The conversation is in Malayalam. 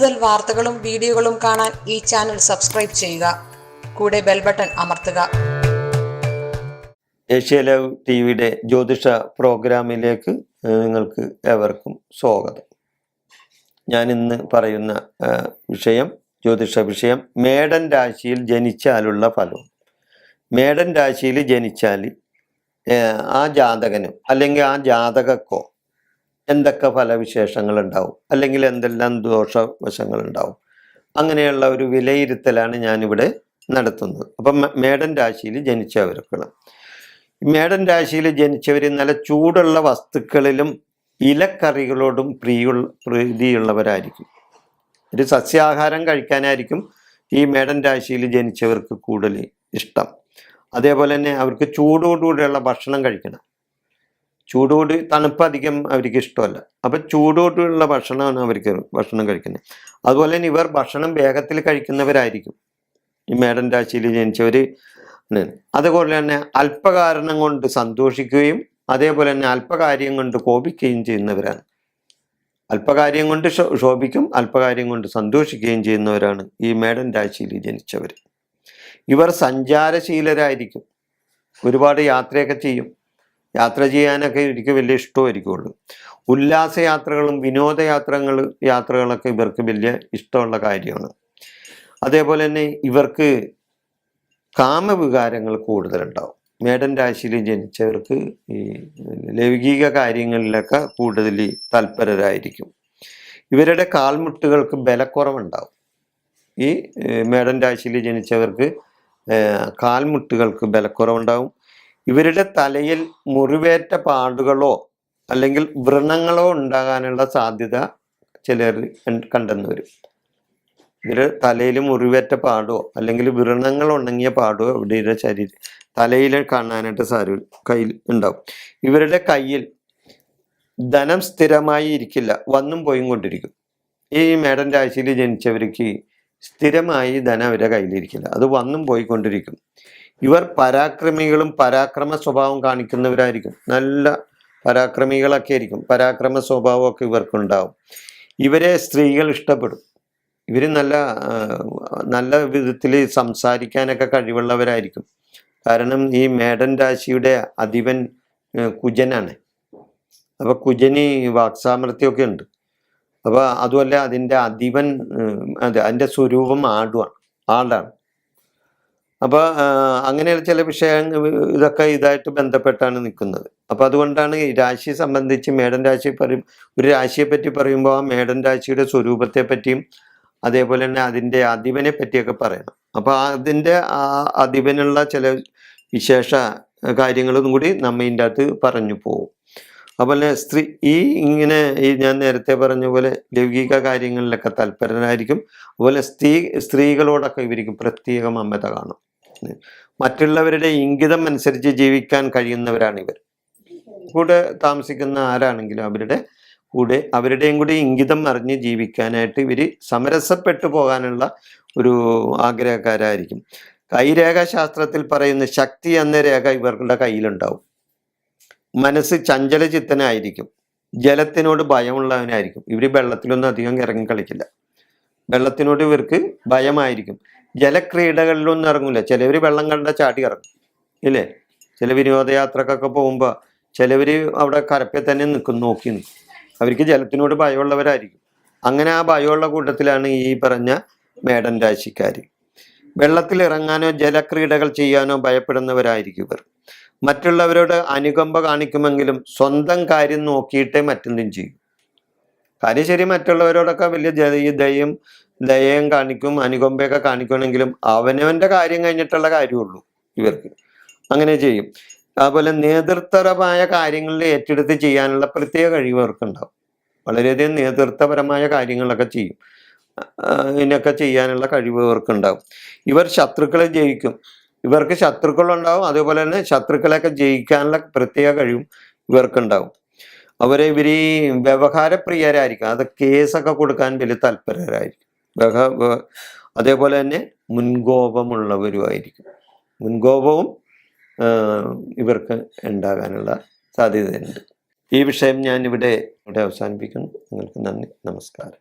കൂടുതൽ വാർത്തകളും വീഡിയോകളും കാണാൻ ഈ ചാനൽ സബ്സ്ക്രൈബ് ചെയ്യുക. കൂടെ ബെൽ ബട്ടൺ അമർത്തുക. ഏഷ്യ ലൈവ് ടി വിയുടെ ജ്യോതിഷ പ്രോഗ്രാമിലേക്ക് നിങ്ങൾക്ക് ഏവർക്കും സ്വാഗതം. ഞാൻ ഇന്ന് പറയുന്ന വിഷയം ജ്യോതിഷ വിഷയം മേടൻ രാശിയിൽ ജനിച്ചാലുള്ള ഫലവും മേടൻ രാശിയിൽ ജനിച്ചാൽ ആ ജാതകനും അല്ലെങ്കിൽ ആ ജാതകക്കോ എന്തൊക്കെ ഫലവിശേഷങ്ങൾ ഉണ്ടാവും അല്ലെങ്കിൽ എന്തെല്ലാം ദോഷവശങ്ങൾ ഉണ്ടാവും അങ്ങനെയുള്ള ഒരു വിലയിരുത്തലാണ് ഞാനിവിടെ നടത്തുന്നത്. അപ്പം മേടൻ രാശിയിൽ ജനിച്ചവർക്കുള്ള. മേടൻ രാശിയിൽ ജനിച്ചവർ നല്ല ചൂടുള്ള വസ്തുക്കളിലും ഇലക്കറികളോടും പ്രിയുള്ള പ്രീതിയുള്ളവരായിരിക്കും. ഒരു സസ്യാഹാരം കഴിക്കാനായിരിക്കും ഈ മേടൻ രാശിയിൽ ജനിച്ചവർക്ക് കൂടുതൽ ഇഷ്ടം. അതേപോലെ തന്നെ അവർക്ക് ചൂടോടുകൂടിയുള്ള ഭക്ഷണം കഴിക്കണം. ചൂടോട് തണുപ്പ് അധികം അവർക്ക് ഇഷ്ടമല്ല. അപ്പം ചൂടോട്ടുള്ള ഭക്ഷണമാണ് അവർക്ക് ഭക്ഷണം കഴിക്കുന്നത്. അതുപോലെ തന്നെ ഇവർ ഭക്ഷണം വേഗത്തിൽ കഴിക്കുന്നവരായിരിക്കും. ഈ മേടൻ രാശിയിൽ ജനിച്ചവർ അതുപോലെ തന്നെ അല്പകാരണം കൊണ്ട് സന്തോഷിക്കുകയും അതേപോലെ തന്നെ അല്പകാര്യം കൊണ്ട് കോപിക്കുകയും ചെയ്യുന്നവരാണ്. അല്പകാര്യം കൊണ്ട് ശോഭിക്കും അല്പകാര്യം കൊണ്ട് സന്തോഷിക്കുകയും ചെയ്യുന്നവരാണ് ഈ മേടൻ രാശിയിൽ ജനിച്ചവർ. ഇവർ സഞ്ചാരശീലരായിരിക്കും. ഒരുപാട് യാത്രയൊക്കെ ചെയ്യും. യാത്ര ചെയ്യാനൊക്കെ ഇവർക്ക് വലിയ ഇഷ്ടമായിരിക്കുള്ളൂ. ഉല്ലാസയാത്രകളും വിനോദയാത്രകൾ യാത്രകളൊക്കെ ഇവർക്ക് വലിയ ഇഷ്ടമുള്ള കാര്യമാണ്. അതേപോലെ തന്നെ ഇവർക്ക് കാമവികാരങ്ങൾ കൂടുതലുണ്ടാവും. മേടൻ രാശിയിൽ ജനിച്ചവർക്ക് ഈ ലൈംഗിക കാര്യങ്ങളിലൊക്കെ കൂടുതൽ തൽപരരായിരിക്കും ഇവരുടെ കാൽമുട്ടുകൾക്ക് ബലക്കുറവുണ്ടാവും. ഈ മേടൻ രാശിയിൽ ജനിച്ചവർക്ക് കാൽമുട്ടുകൾക്ക് ബലക്കുറവുണ്ടാവും. ഇവരുടെ തലയിൽ മുറിവേറ്റ പാടുകളോ അല്ലെങ്കിൽ വ്രണങ്ങളോ ഉണ്ടാകാനുള്ള സാധ്യത ചിലർ കണ്ടെന്ന് വരും ഇവർ തലയിൽ മുറിവേറ്റ പാടോ അല്ലെങ്കിൽ വ്രണങ്ങൾ ഉണങ്ങിയ പാടോ ഇവരുടെ ശരീരം തലയിൽ കാണാനായിട്ട് സാരി കയ്യിൽ ഉണ്ടാവും. ഇവരുടെ കയ്യിൽ ധനം സ്ഥിരമായി ഇരിക്കില്ല. വന്നും പോയും കൊണ്ടിരിക്കും. ഈ മേഡന്റെ ആഴ്ചയിൽ ജനിച്ചവർക്ക് സ്ഥിരമായി ധനം അവരുടെ കയ്യിലിരിക്കില്ല. അത് വന്നും പോയിക്കൊണ്ടിരിക്കും. ഇവർ പരാക്രമികളും പരാക്രമ സ്വഭാവം കാണിക്കുന്നവരായിരിക്കും. നല്ല പരാക്രമികളൊക്കെ ആയിരിക്കും. പരാക്രമ സ്വഭാവമൊക്കെ ഇവർക്കുണ്ടാവും. ഇവരെ സ്ത്രീകൾ ഇഷ്ടപ്പെടും. ഇവർ നല്ല നല്ല വിധത്തിൽ സംസാരിക്കാനൊക്കെ കഴിവുള്ളവരായിരിക്കും. കാരണം ഈ മേടൻ രാശിയുടെ അധിപൻ കുജനാണ്. അപ്പോൾ കുജന് വാക്സാമർത്ഥ്യമൊക്കെ ഉണ്ട്. അപ്പൊ അതുമല്ല അതിന്റെ അധിപൻ അതെ അതിന്റെ സ്വരൂപം ആടുവാണ് ആടാണ് അപ്പൊ ആ, അങ്ങനെയുള്ള ചില വിഷയങ്ങൾ ഇതൊക്കെ ഇതായിട്ട് ബന്ധപ്പെട്ടാണ് നിൽക്കുന്നത്. അപ്പോൾ അതുകൊണ്ടാണ് ഈ രാശിയെ സംബന്ധിച്ച് മേടൻ രാശി പറയും ഒരു രാശിയെ പറ്റി പറയുമ്പോൾ ആ മേടൻ രാശിയുടെ സ്വരൂപത്തെ പറ്റിയും അതേപോലെ തന്നെ അതിന്റെ അധിപനെ പറ്റിയൊക്കെ പറയണം. അപ്പോൾ അതിന്റെ ആ അധിപനുള്ള ചില വിശേഷ കാര്യങ്ങളും കൂടി നമ്മ ഇതിന്റെ അകത്ത് പറഞ്ഞു പോകും അതുപോലെ സ്ത്രീ ഈ ഇങ്ങനെ ഈ ഞാൻ നേരത്തെ പറഞ്ഞ പോലെ ലൗകിക കാര്യങ്ങളിലൊക്കെ തൽപരനായിരിക്കും അതുപോലെ സ്ത്രീ സ്ത്രീകളോടൊക്കെ ഇവർക്ക് പ്രത്യേക മമത കാണും. മറ്റുള്ളവരുടെ ഇംഗിതം അനുസരിച്ച് ജീവിക്കാൻ കഴിയുന്നവരാണ് ഇവർ കൂടെ താമസിക്കുന്ന ആരാണെങ്കിലും അവരുടെ കൂടെ അവരുടെയും കൂടി ഇംഗിതം അറിഞ്ഞ് ജീവിക്കാനായിട്ട് ഇവർ സമരസപ്പെട്ടു പോകാനുള്ള ഒരു ആഗ്രഹക്കാരായിരിക്കും. കൈരേഖാശാസ്ത്രത്തിൽ പറയുന്ന ശക്തി എന്ന രേഖ ഇവരുടെ കയ്യിലുണ്ടാവും. മനസ്സ് ചഞ്ചല ചിത്തനായിരിക്കും. ജലത്തിനോട് ഭയമുള്ളവനായിരിക്കും. ഇവർ വെള്ളത്തിലൊന്നും അധികം ഇറങ്ങി കളിക്കില്ല. വെള്ളത്തിനോട് ഇവർക്ക് ഭയമായിരിക്കും. ജലക്രീഡകളിലൊന്നും ഇറങ്ങില്ല ചിലവർ വെള്ളം കണ്ട ചാടി ഇറങ്ങും. ഇല്ലേ? ചില വിനോദയാത്രക്കൊക്കെ പോകുമ്പോൾ ചിലവർ അവിടെ കരപ്പിൽ തന്നെ നിൽക്കും നോക്കി നിൽക്കും. അവർക്ക് ജലത്തിനോട് ഭയമുള്ളവരായിരിക്കും. അങ്ങനെ ആ ഭയമുള്ള കൂട്ടത്തിലാണ് ഈ പറഞ്ഞ മേടൻ രാശിക്കാർ വെള്ളത്തിൽ ഇറങ്ങാനോ ജലക്രീഡകൾ ചെയ്യാനോ ഭയപ്പെടുന്നവരായിരിക്കും ഇവർ. മറ്റുള്ളവരോട് അനുകമ്പ കാണിക്കുമെങ്കിലും സ്വന്തം കാര്യം നോക്കിയിട്ടേ മറ്റെന്തും ചെയ്യും. കാര്യം ശരി മറ്റുള്ളവരോടൊക്കെ വലിയ ദയയും ദയം ദയം കാണിക്കും അനുകമ്പയൊക്കെ കാണിക്കണമെങ്കിലും അവനവന്റെ കാര്യം കഴിഞ്ഞിട്ടുള്ള കാര്യമുള്ളൂ ഇവർക്ക്. അങ്ങനെ ചെയ്യും. അതുപോലെ നേതൃത്വപരമായ കാര്യങ്ങളിൽ ഏറ്റെടുത്ത് ചെയ്യാനുള്ള പ്രത്യേക കഴിവ് ഇവർക്കുണ്ടാവും വളരെയധികം നേതൃത്വപരമായ കാര്യങ്ങളൊക്കെ ചെയ്യും. ഇതിനൊക്കെ ചെയ്യാനുള്ള കഴിവ് ഇവർക്കുണ്ടാവും ഇവർ ശത്രുക്കളെ ജയിക്കും. ഇവർക്ക് ശത്രുക്കളുണ്ടാവും അതേപോലെ തന്നെ ശത്രുക്കളെയൊക്കെ ജയിക്കാനുള്ള പ്രത്യേക കഴിവും ഇവർക്കുണ്ടാവും. അവരെ ഇവർ ഈ വ്യവഹാരപ്രിയരായിരിക്കും. അത് കേസൊക്കെ കൊടുക്കാൻ വലിയ താല്പര്യരായിരിക്കും. അതേപോലെ തന്നെ മുൻകോപമുള്ളവരുമായിരിക്കും. മുൻകോപവും ഇവർക്ക് ഉണ്ടാകാനുള്ള സാധ്യതയുണ്ട്. ഈ വിഷയം ഞാനിവിടെ ഇവിടെ അവസാനിപ്പിക്കുന്നു. നിങ്ങൾക്ക് നന്ദി. നമസ്കാരം.